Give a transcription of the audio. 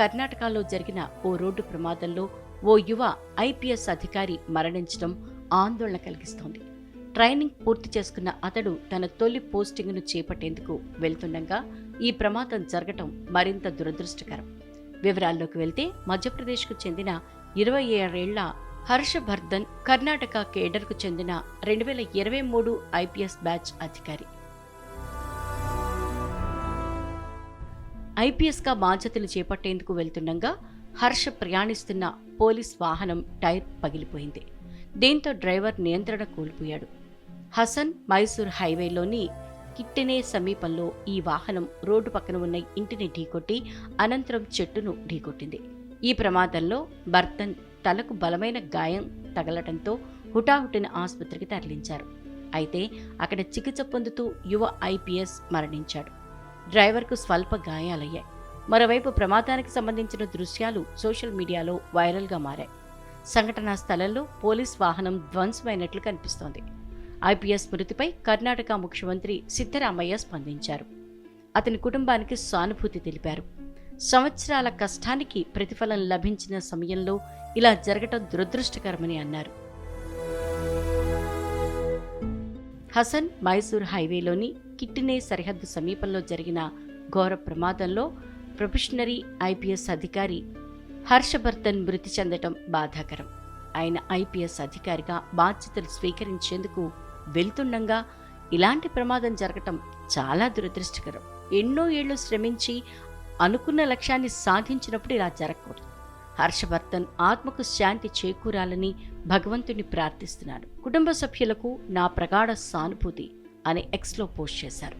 కర్ణాటకలో జరిగిన ఓ రోడ్డు ప్రమాదంలో ఓ యువ ఐపీఎస్ అధికారి మరణించడం ఆందోళన కలిగిస్తోంది. ట్రైనింగ్ పూర్తి చేసుకున్న అతడు తన తొలి పోస్టింగ్ను చేపట్టేందుకు వెళ్తుండగా ఈ ప్రమాదం జరగటం మరింత దురదృష్టకరం. వివరాల్లోకి వెళ్తే మధ్యప్రదేశ్కు చెందిన ఇరవై ఏడేళ్ళ హర్షవర్ధన్ కర్ణాటక కేడర్కు చెందిన రెండు వేల ఇరవై మూడు ఐపీఎస్ బ్యాచ్ అధికారి. ఐపీఎస్గా బాధ్యతలు చేపట్టేందుకు వెళ్తుండగా హర్ష ప్రయాణిస్తున్న పోలీస్ వాహనం టైర్ పగిలిపోయింది. దీంతో డ్రైవర్ నియంత్రణ కోల్పోయాడు. హసన్ మైసూర్ హైవేలోని కిట్టెనే సమీపంలో ఈ వాహనం రోడ్డు పక్కన ఉన్న ఇంటిని ఢీకొట్టి అనంతరం చెట్టును ఢీకొట్టింది. ఈ ప్రమాదంలో బర్తన్ తలకు బలమైన గాయం తగలటంతో హుటాహుటిన ఆసుపత్రికి తరలించారు. అయితే అక్కడ చికిత్స పొందుతూ యువ ఐపీఎస్ మరణించాడు. డ్రైవర్కు స్వల్ప గాయాలయ్యాయి. మరోవైపు ప్రమాదానికి సంబంధించిన దృశ్యాలు సోషల్ మీడియాలో వైరల్గా మారాయి. సంఘటనా స్థలంలో పోలీస్ వాహనం ధ్వంసమైనట్లు కనిపిస్తోంది. ఐపీఎస్ మృతిపై కర్ణాటక ముఖ్యమంత్రి సిద్ధరామయ్య స్పందించారు. అతని కుటుంబానికి సానుభూతి తెలిపారు. సంవత్సరాల కష్టానికి ప్రతిఫలం లభించిన సమయంలో ఇలా జరగటం దురదృష్టకరమని అన్నారు. హసన్ మైసూర్ హైవేలోని కిట్టినే సరిహద్దు సమీపంలో జరిగిన ఘోర ప్రమాదంలో ప్రొఫెషనరీ ఐపీఎస్ అధికారి హర్షవర్ధన్ మృతి చెందటం బాధాకరం. ఆయన ఐపీఎస్ అధికారిగా బాధ్యతలు స్వీకరించేందుకు వెళ్తుండగా ఇలాంటి ప్రమాదం జరగటం చాలా దురదృష్టకరం. ఎన్నో ఏళ్ళు శ్రమించి అనుకున్న లక్ష్యాన్ని సాధించినప్పుడు ఇలా జరగకూడదు. హర్షవర్ధన్ ఆత్మకు శాంతి చేకూరాలని భగవంతుని ప్రార్థిస్తున్నాడు. కుటుంబ సభ్యులకు నా ప్రగాఢ సానుభూతి. అని ఎక్స్లో పోస్ట్ చేశారు.